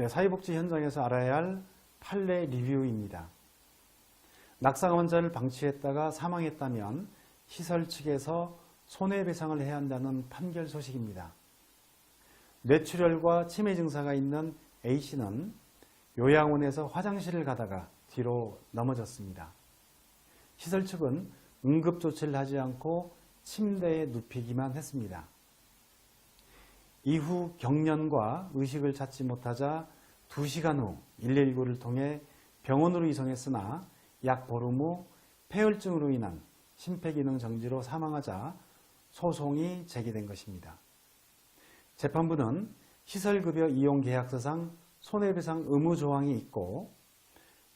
네, 사회복지 현장에서 알아야 할 판례 리뷰입니다. 낙상 환자를 방치했다가 사망했다면 시설 측에서 손해배상을 해야 한다는 판결 소식입니다. 뇌출혈과 치매 증상가 있는 A씨는 요양원에서 화장실을 가다가 뒤로 넘어졌습니다. 시설 측은 응급조치를 하지 않고 침대에 눕히기만 했습니다. 이후 경련과 의식을 찾지 못하자 2시간 후 119를 통해 병원으로 이송했으나 약 보름 후 폐혈증으로 인한 심폐기능 정지로 사망하자 소송이 제기된 것입니다. 재판부는 시설급여 이용 계약서상 손해배상 의무 조항이 있고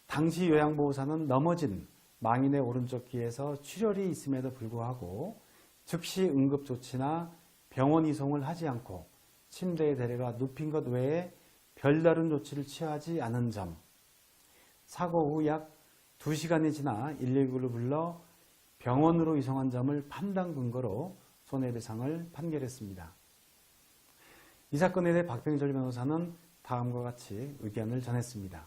당시 요양보호사는 넘어진 망인의 오른쪽 귀에서 출혈이 있음에도 불구하고 즉시 응급조치나 병원 이송을 하지 않고 침대에 데려가 눕힌 것 외에 별다른 조치를 취하지 않은 점, 사고 후 약 2시간이 지나 119를 불러 병원으로 이송한 점을 판단 근거로 손해배상을 판결했습니다. 이 사건에 대해 박병철 변호사는 다음과 같이 의견을 전했습니다.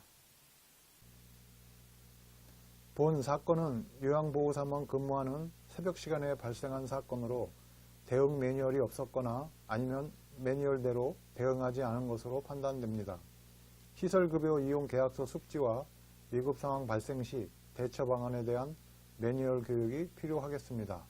본 사건은 요양보호사만 근무하는 새벽 시간에 발생한 사건으로 대응 매뉴얼이 없었거나 아니면 매뉴얼대로 대응하지 않은 것으로 판단됩니다. 시설급여 이용 계약서 숙지와 위급 상황 발생 시 대처 방안에 대한 매뉴얼 교육이 필요하겠습니다.